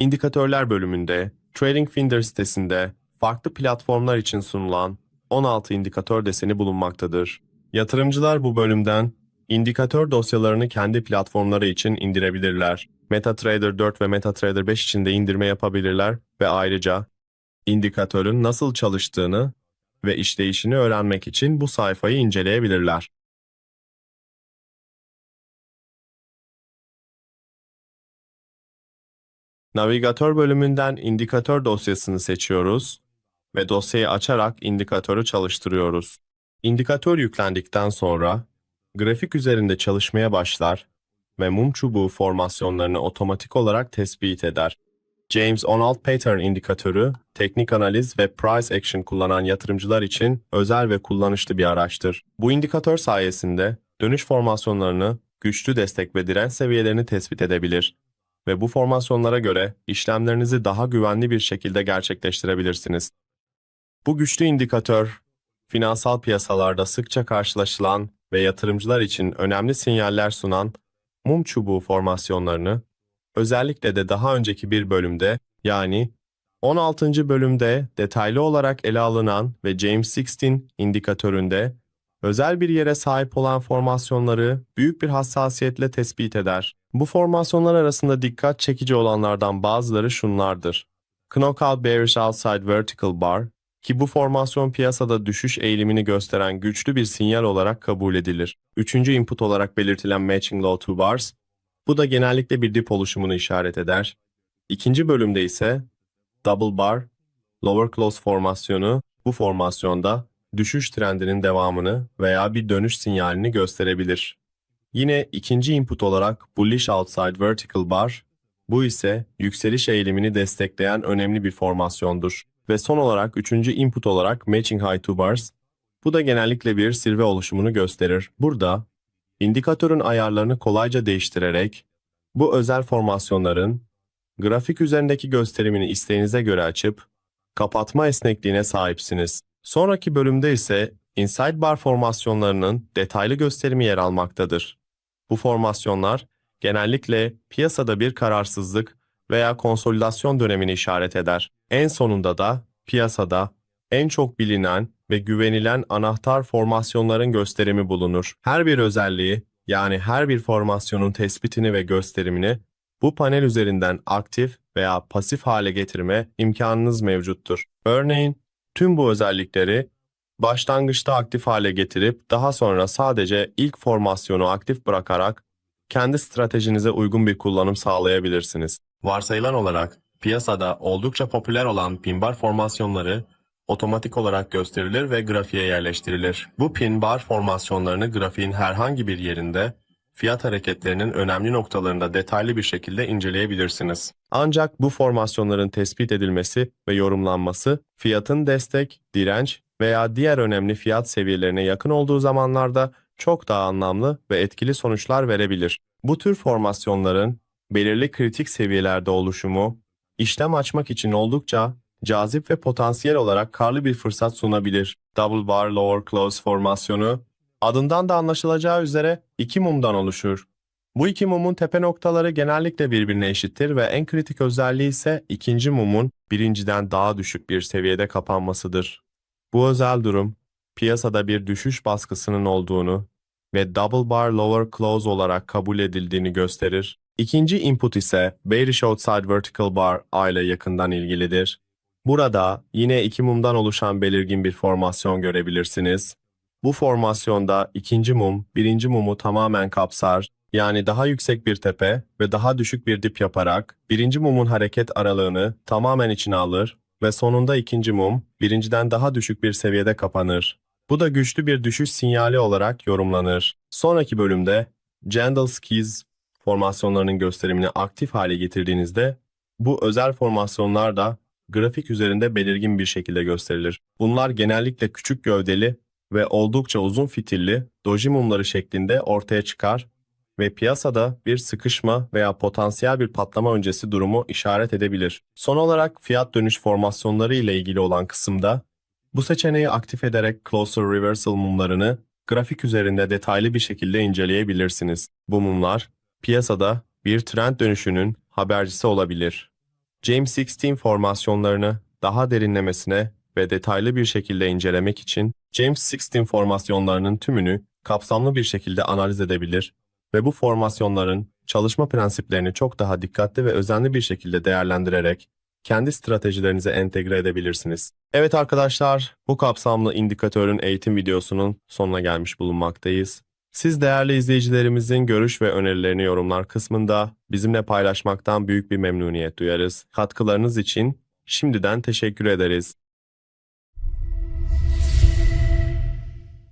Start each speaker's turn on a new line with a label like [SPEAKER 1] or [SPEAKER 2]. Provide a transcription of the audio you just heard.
[SPEAKER 1] İndikatörler bölümünde Trading Finder sitesinde farklı platformlar için sunulan 16 indikatör deseni bulunmaktadır. Yatırımcılar bu bölümden indikatör dosyalarını kendi platformları için indirebilirler. MetaTrader 4 ve MetaTrader 5 için de indirme yapabilirler ve ayrıca indikatörün nasıl çalıştığını ve işleyişini öğrenmek için bu sayfayı inceleyebilirler. Navigatör bölümünden indikatör dosyasını seçiyoruz ve dosyayı açarak indikatörü çalıştırıyoruz. İndikatör yüklendikten sonra grafik üzerinde çalışmaya başlar ve mum çubuğu formasyonlarını otomatik olarak tespit eder. James Onalt Pattern indikatörü, teknik analiz ve price action kullanan yatırımcılar için özel ve kullanışlı bir araçtır. Bu indikatör sayesinde dönüş formasyonlarını, güçlü destek ve direnç seviyelerini tespit edebilir ve bu formasyonlara göre işlemlerinizi daha güvenli bir şekilde gerçekleştirebilirsiniz. Bu güçlü indikatör, finansal piyasalarda sıkça karşılaşılan ve yatırımcılar için önemli sinyaller sunan mum çubuğu formasyonlarını, özellikle de daha önceki bir bölümde yani 16. bölümde detaylı olarak ele alınan ve James 16 indikatöründe özel bir yere sahip olan formasyonları büyük bir hassasiyetle tespit eder. Bu formasyonlar arasında dikkat çekici olanlardan bazıları şunlardır. Knockout Bearish Outside Vertical Bar ki bu formasyon piyasada düşüş eğilimini gösteren güçlü bir sinyal olarak kabul edilir. Üçüncü input olarak belirtilen Matching Low to Bars, bu da genellikle bir dip oluşumunu işaret eder. İkinci bölümde ise Double Bar, Lower Close formasyonu bu formasyonda düşüş trendinin devamını veya bir dönüş sinyalini gösterebilir. Yine ikinci input olarak Bullish Outside Vertical Bar, bu ise yükseliş eğilimini destekleyen önemli bir formasyondur. Ve son olarak üçüncü input olarak Matching High to Bars, bu da genellikle bir zirve oluşumunu gösterir. Burada indikatörün ayarlarını kolayca değiştirerek bu özel formasyonların grafik üzerindeki gösterimini isteğinize göre açıp kapatma esnekliğine sahipsiniz. Sonraki bölümde ise Inside Bar formasyonlarının detaylı gösterimi yer almaktadır. Bu formasyonlar genellikle piyasada bir kararsızlık veya konsolidasyon dönemini işaret eder. En sonunda da piyasada en çok bilinen ve güvenilen anahtar formasyonların gösterimi bulunur. Her bir özelliği yani her bir formasyonun tespitini ve gösterimini bu panel üzerinden aktif veya pasif hale getirme imkanınız mevcuttur. Örneğin tüm bu özellikleri başlangıçta aktif hale getirip daha sonra sadece ilk formasyonu aktif bırakarak kendi stratejinize uygun bir kullanım sağlayabilirsiniz. Varsayılan olarak piyasada oldukça popüler olan pin bar formasyonları otomatik olarak gösterilir ve grafiğe yerleştirilir. Bu pin bar formasyonlarını grafiğin herhangi bir yerinde fiyat hareketlerinin önemli noktalarında detaylı bir şekilde inceleyebilirsiniz. Ancak bu formasyonların tespit edilmesi ve yorumlanması fiyatın destek, direnç veya diğer önemli fiyat seviyelerine yakın olduğu zamanlarda çok daha anlamlı ve etkili sonuçlar verebilir. Bu tür formasyonların belirli kritik seviyelerde oluşumu, işlem açmak için oldukça cazip ve potansiyel olarak karlı bir fırsat sunabilir. Double bar lower close formasyonu adından da anlaşılacağı üzere iki mumdan oluşur. Bu iki mumun tepe noktaları genellikle birbirine eşittir ve en kritik özelliği ise ikinci mumun birinciden daha düşük bir seviyede kapanmasıdır. Bu özel durum, piyasada bir düşüş baskısının olduğunu ve double bar lower close olarak kabul edildiğini gösterir. İkinci input ise bearish outside vertical bar ile yakından ilgilidir. Burada yine iki mumdan oluşan belirgin bir formasyon görebilirsiniz. Bu formasyonda ikinci mum birinci mumu tamamen kapsar, yani daha yüksek bir tepe ve daha düşük bir dip yaparak birinci mumun hareket aralığını tamamen içine alır ve sonunda ikinci mum birinciden daha düşük bir seviyede kapanır. Bu da güçlü bir düşüş sinyali olarak yorumlanır. Sonraki bölümde Jandal Skis formasyonlarının gösterimini aktif hale getirdiğinizde bu özel formasyonlar da grafik üzerinde belirgin bir şekilde gösterilir. Bunlar genellikle küçük gövdeli ve oldukça uzun fitilli doji mumları şeklinde ortaya çıkar ve piyasada bir sıkışma veya potansiyel bir patlama öncesi durumu işaret edebilir. Son olarak fiyat dönüş formasyonları ile ilgili olan kısımda bu seçeneği aktif ederek Closer Reversal mumlarını grafik üzerinde detaylı bir şekilde inceleyebilirsiniz. Bu mumlar piyasada bir trend dönüşünün habercisi olabilir. James 16 formasyonlarını daha derinlemesine ve detaylı bir şekilde incelemek için James 16 formasyonlarının tümünü kapsamlı bir şekilde analiz edebilir ve bu formasyonların çalışma prensiplerini çok daha dikkatli ve özenli bir şekilde değerlendirerek kendi stratejilerinize entegre edebilirsiniz. Evet arkadaşlar, bu kapsamlı indikatörün eğitim videosunun sonuna gelmiş bulunmaktayız. Siz değerli izleyicilerimizin görüş ve önerilerini yorumlar kısmında bizimle paylaşmaktan büyük bir memnuniyet duyarız. Katkılarınız için şimdiden teşekkür ederiz.